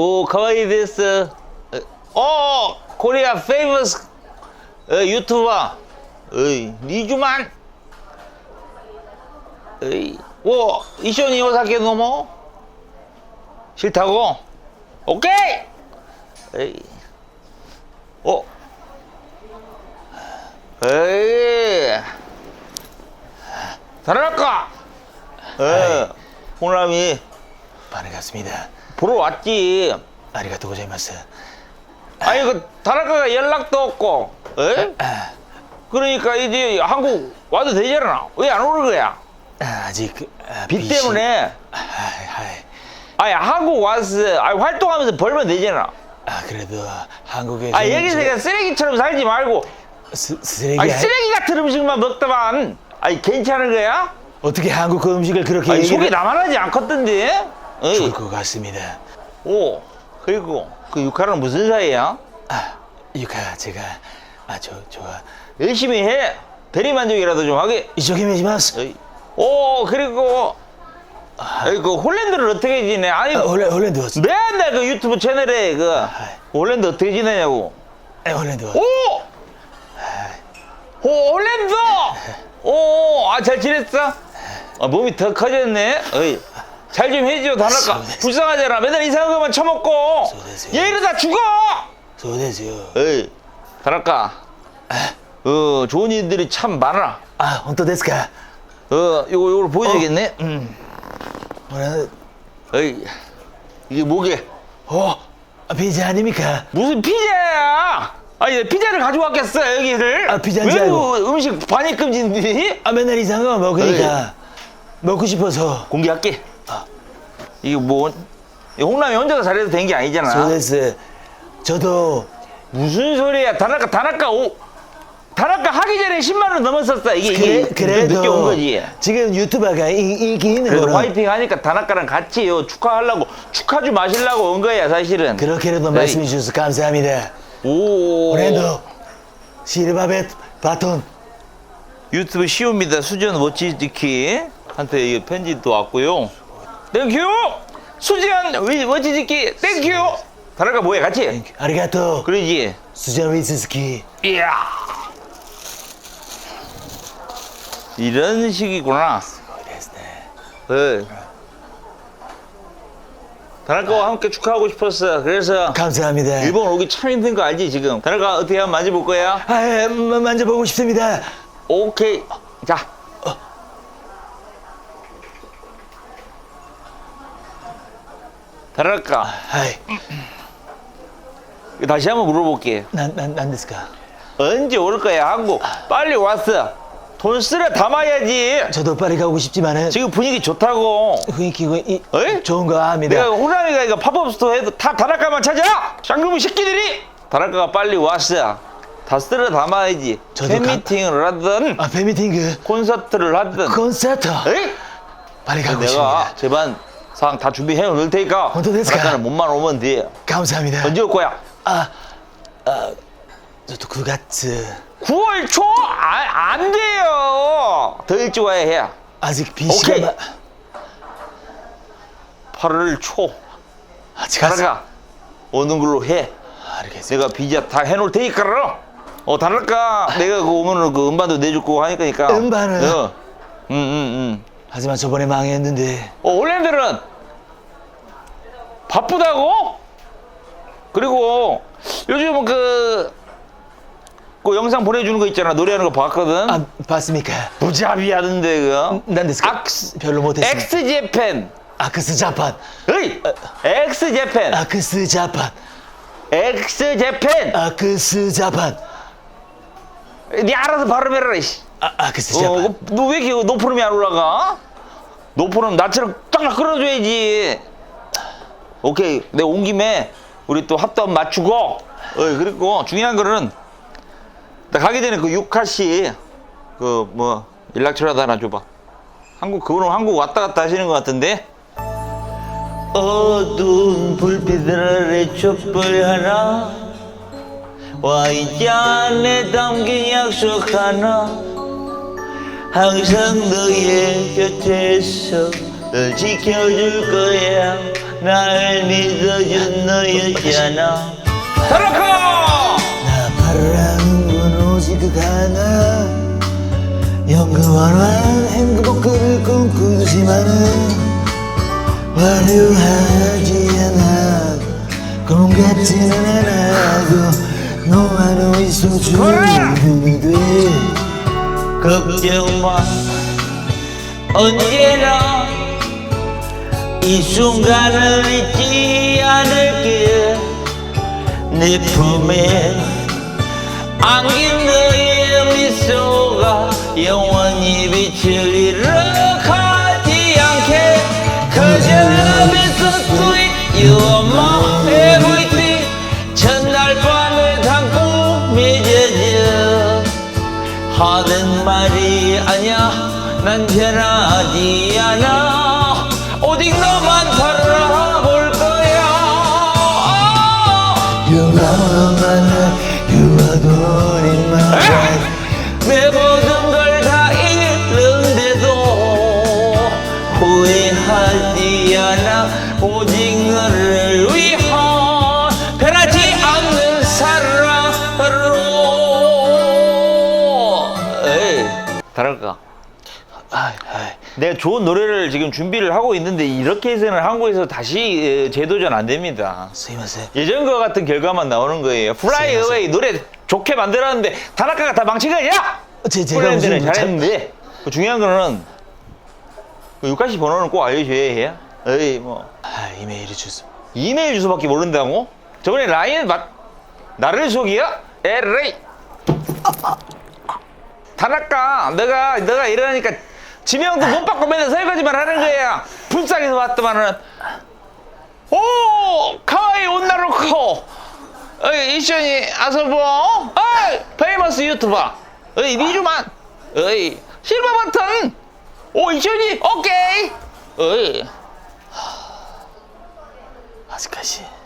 오 가와이 데스 어 코리아 페이머스 어, 유튜버. 어이 리주만. 어이 오 이쇼니 오사케 노모 싫다고? 오케이! 에이 어. 에이. 잘할까? 에 호남이 반갑습니다. 보러 왔지 아리가또 고자이마스. 아니 그 다나카가 연락도 없고 에? 아, 그러니까 이제 한국 와도 되잖아 왜 안 오는 거야 아, 아직 아, 빚 빚이- 때문에 아, 하이. 아니 한국 와서 아니, 활동하면서 벌면 되잖아 아 그래도 한국에서 아 여기서 그냥 쓰레기처럼 살지 말고 스, 쓰레기 아니 아- 쓰레기 같은 음식만 먹다만 아니 괜찮은 거야? 어떻게 한국 그 음식을 그렇게 아니 속이 얘기를- 나만하지 않거든데 어이. 좋을 것 같습니다. 오 그리고 그 육하랑 무슨 사이야? 아 유카 제가 아저 저가 열심히 해 대리만족이라도 좀 하게 이쪽이메지마스. 어이. 오 그리고 아이, 그 홀랜드를 어떻게 지내? 아니 아, 홀랜 홀랜드 왔어. 맨날 그 유튜브 채널에 그 홀랜드 어떻게 지내냐고. 아, 홀랜드 왔어. 오! 오 홀랜드! 오, 아 잘 지냈어? 아, 몸이 더 커졌네. 어이. 잘 좀 해줘, 다나까. 소됐어. 불쌍하잖아. 맨날 이상한 것만 처먹고. 얘 이러다 죽어! 소대세요. 어이, 다나까. 어, 좋은 일들이 참 많아. 아 혼또 데스까. 어, 요거, 요걸 보여주겠네. 음. 뭐라? 어이, 이게 뭐게? 어 아, 피자 아닙니까? 무슨 피자야? 아니 내 피자를 가져왔겠어 여기를? 아, 피자인 왜줄 알고. 그 음식 반입 금지인데? 아 맨날 이상한 거 먹으니까 먹고 싶어서. 공개할게. 이게 뭐이 홍남이 혼자서 잘해도 된 게 아니잖아. 소데스. 저도 무슨 소리야? 다나카 다나카 오 다나카 하기 전에 10만 원 넘었었어. 이게 이게 그래, 그래도 늦게 온 거지. 지금 유튜버가 이- 인기 있는 그래도 거는 화이팅 하니까 다나카랑 같이 요 축하하려고 축하 좀 마시려고 온 거야 사실은. 그렇게라도. 말씀해 주셔서 감사합니다. 오. 오늘도 실바벳 바톤 유튜브 시우입니다. 수전 멋지지키 한테 이 편지도 왔고요. 땡큐! 위- 멋지지키 땡큐! 다른가 뭐해 같이? 아리가또 그러지? 수잔 위스스키 이야 이런 식이구나. 네. 다나카와 함께 축하하고 싶었어. 그래서 감사합니다. 일본 오기 참 힘든 거 알지 지금? 다나카 어떻게 하면 만져볼 거야? 아, 예, 마- 만져보고 싶습니다. 오케이. 자. 다나카 하이, 다시 한번 물어볼게. 난, 난, 난 데스까? 언제 올 거야 한국? 빨리 왔어. 돈 쓰려 담아야지. 저도 빨리 가고 싶지만은 지금 분위기 좋다고.雰囲気가 이, 어이? 좋은 거 압니다. 내가 호랑이가 이거 팝업 스토어 해도 다 다나카만 찾아. 쌍놈의 새끼들이. 다나카가 빨리 왔어. 다 쓸어 담아야지. 저도 팬미팅을 하든 아, 팬미팅 콘서트를 하든. 콘서트 에이? 빨리 가고 내가 싶습니다. 제반 사항 다 준비해 놓을 테니까 언제 됐을까? 다나카는 몸만 오면 돼. 감사합니다. 언제 올 거야? 아, 아, 저도 9月 9월 초? 아, 안 돼요. 더 일찍 와야 해. 아직 오케이. 비시가 마... 8월 초. 아직 안 다나카 오는 걸로 해. 알겠습니다. 내가 비자 다 해놓을 테니까. 어, 다나카 내가 그 오면은 그 음반도 내줄 거고 하니까. 음반을? 어. 응, 응, 응. 하지만 저번에 망했는데 어, 홀랜드는 바쁘다고? 그리고 요즘 그, 그 영상 보내주는 거 있잖아. 노래하는 거 봤거든. 아 봤습니까? 무자비 하던데, 그. 난 데스까? 악스, 별로 못했습니다. 엑스 제팬. 아크스 자판, 어이! 엑스 제팬. 아크스 자판, 엑스 제팬. 아크스 자판, 네 알아서 발음해라, 이씨. 아, 아크스 자판. 어, 너왜 이렇게 음이 안 올라가? 음 나처럼 딱 끌어줘야지. 오케이. 내가 온 김에 우리 또 합도 맞추고, 어, 그리고 중요한 거는 나 가기 전에 그 육하 씨, 그 뭐 연락처라도 하나 줘봐. 한국 그분은 한국 왔다 갔다 하시는 것 같은데. 어두운 불빛 아래 촛불 하나 와인잔에 담긴 약속 하나 항상 너의 곁에서 널 지켜줄 거야. 날 믿어준 너였잖아. 타락하 나 바라는 건 오직 그 하나. 영원한 행복을 꿈꾸지만은 화려하지 않아. 꿈 같지는 않아도 너와 너의 소중함이 돼 걱정 마 언제나 이 순간을 잊지 않을게 내 품에 안긴 너의 미소가 영원히 빛을 잃어가지 않게. 그저 앞에서 sweet you are 말이 아냐 난 변하지 않아 오직 너만 바라볼 거야 You are my you are one in my 다를까 내가 좋은 노래를 지금 준비를 하고 있는데 이렇게 해서는 한국에서 다시 에, 재도전 안 됩니다. すいません 예전과 같은 결과만 나오는 거예요. 플라이 맞아요. 어웨이 노래 좋게 만들었는데 다나카가 다 망친 거야. 제, 제가 프렌드는 무슨 잘했는데 그 중요한 거는 그 유카시 번호는 꼭 알려줘야 해요. 에이 뭐 아, 이메일 주소 이메일 주소밖에 모른다고? 저번에 라인 맞 나를 속이야? 에레이 다락가 내가 내가 이러니까 지명도 못 받고 맨날 설거지만 하는 거야. 불쌍해서 왔더만은. 오 카와이 온나로코 어이 이션이 아서보 뭐? 어이 페이머스 유튜버 어이 미주만. 어이 실버 버튼. 오 이션이 오케이. 어이. 恥ずかしい